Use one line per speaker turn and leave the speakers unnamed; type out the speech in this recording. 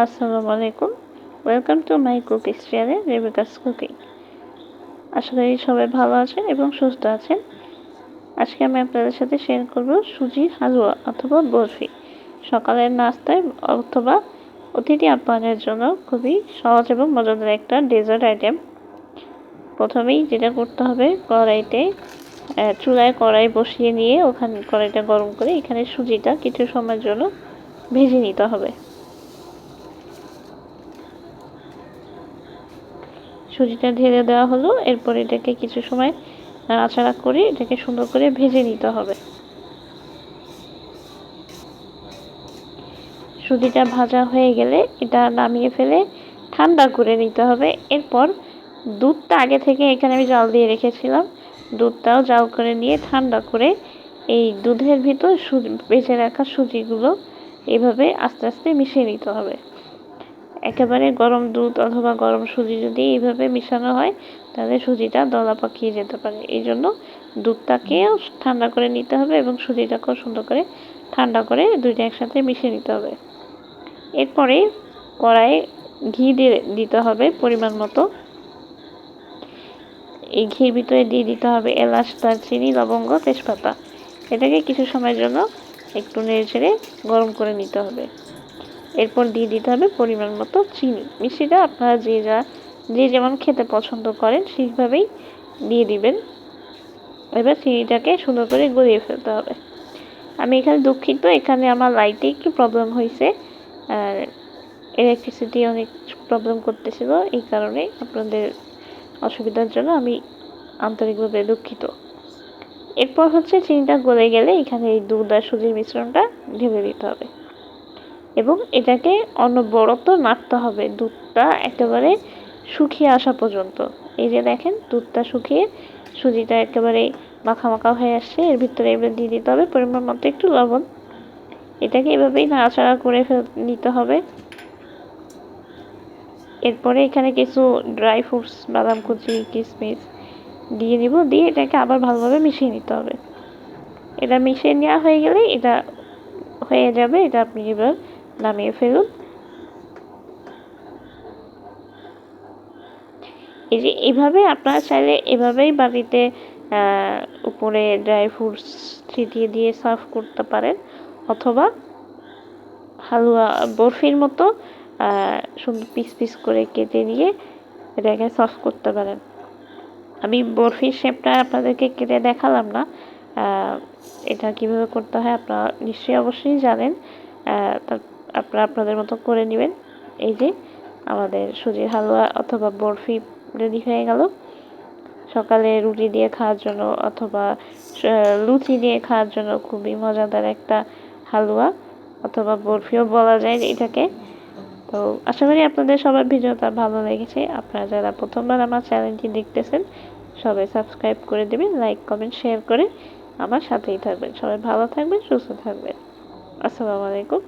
আসসালামু আলাইকুম। Welcome to my cooking channel Rebika's cooking করি সবাই ভালো আছেন এবং সুস্থ আছেন। আজকে আমি আপনাদের সাথে শেয়ার করব সুজির হালুয়া অথবা বরফি। সকালের নাস্তায় অথবা অতিথি আপ্যায়নের জন্য খুবই সহজ এবং মজাদার একটা ডেজার্ট আইটেম প্রথমেই যেটা করতে হবে, কড়াইতে চুলায় কড়াই বসিয়ে নিয়ে ওখানে কড়াইটা গরম করে এখানে সুজিটা কিছু সময়ের জন্য ভেজে নিতে হবে। সুজিটা ঢেলে দেওয়া হলো। এরপর এটাকে কিছু সময় নাড়াচাড়া করে এটাকে সুন্দর করে ভেজে নিতে হবে। সুজিটা ভাজা হয়ে গেলে এটা নামিয়ে ফেলে ঠান্ডা করে নিতে হবে। এরপর দুধটা আগে থেকে এখানে আমি জাল দিয়ে রেখেছিলাম। দুধটাও জাল করে নিয়ে ঠান্ডা করে এই দুধের ভিতর সুজি বেঁচে রাখা সুজিগুলো এভাবে আস্তে আস্তে মিশিয়ে নিতে হবে। একেবারে গরম দুধ অথবা গরম সুজি যদি এইভাবে মিশানো হয়, তাহলে সুজিটা দলা পাকিয়ে যেতে পারে। এই জন্য দুধটাকেও ঠান্ডা করে নিতে হবে এবং সুজিটাকেও সুন্দর করে ঠান্ডা করে দুইটা একসাথে মিশিয়ে নিতে হবে। এরপরে কড়াইয়ে ঘি দিয়ে দিতে হবে পরিমাণ মতো। এই ঘির ভিতরে দিয়ে দিতে হবে এলাচ, দারচিনি, লবঙ্গ, তেজপাতা। এটাকে কিছু সময়ের জন্য একটু নেড়ে ছেড়ে গরম করে নিতে হবে। এরপর দিয়ে দিতে হবে পরিমাণ মতো চিনি। মিষ্টিটা আপনারা যে যা, যে যেমন খেতে পছন্দ করেন সেইভাবেই দিয়ে দিবেন। এবার চিনিটাকে সুন্দর করে গলিয়ে ফেলতে হবে। আমি এখানে দুঃখিত, এখানে আমার লাইটে একটু প্রবলেম হয়েছে। আর ইলেকট্রিসিটি অনেক প্রবলেম করতেছিল, এই কারণে আপনাদের অসুবিধার জন্য আমি আন্তরিকভাবে দুঃখিত। এরপর হচ্ছে চিনিটা গলে গেলে এখানে এই দুধ আর সুজির মিশ্রণটা ঢেলে দিতে হবে। এবং এটাকে অনবরত নাড়তে হবে। দুধটা একেবারে শুকিয়ে আসা পর্যন্ত। এই যে দেখেন, দুধটা শুকিয়ে সুজিটা একেবারে মাখা মাখা হয়ে আসছে। এর ভিতরে এবার দিয়ে দিতে হবে পরিমাণ মতো একটু লবণ। এটাকে এভাবেই নাড়াচাড়া করে নিতে হবে। এরপরে এখানে কিছু ড্রাই ফ্রুটস, বাদাম কুচি কিশমিশ দিয়ে নিব। দিয়ে এটাকে আবার ভালোভাবে মিশিয়ে নিতে হবে। এটা মিশিয়ে নেওয়া হয়ে গেলে এটা হয়ে যাবে। এটা আপনি এবার নামিয়ে ফেলুন। এই যে এভাবে আপনারা চাইলে এভাবেই বাড়িতে উপরে ড্রাই ফ্রুটস ছিটিয়ে দিয়ে সার্ভ করতে পারেন। অথবা হালুয়া, বরফির মতো সুন্দর পিস পিস করে কেটে নিয়ে এটাকে সার্ভ করতে পারেন। আমি বরফির শেপটা আপনাদেরকে কেটে দেখালাম না। এটা কীভাবে করতে হয় আপনারা নিশ্চয়ই অবশ্যই জানেন। আপনারা আপনাদের মতো করে নেবেন। এই যে আমাদের সুজির হালুয়া অথবা বরফি রেডি হয়ে গেল। সকালে রুটি দিয়ে খাওয়ার জন্য অথবা লুচি দিয়ে খাওয়ার জন্য খুবই মজাদার একটা হালুয়া অথবা বরফিও বলা যায় এটাকে। তো আশা করি আপনাদের সবার ভিডিওটা ভালো লেগেছে। আপনারা যারা প্রথমবার আমার চ্যানেলটি দেখতেছেন, সবাই সাবস্ক্রাইব করে দেবেন, লাইক, কমেন্ট, শেয়ার করে আমার সাথেই থাকবেন। সবাই ভালো থাকবেন, সুস্থ থাকবেন। আসসালামু আলাইকুম।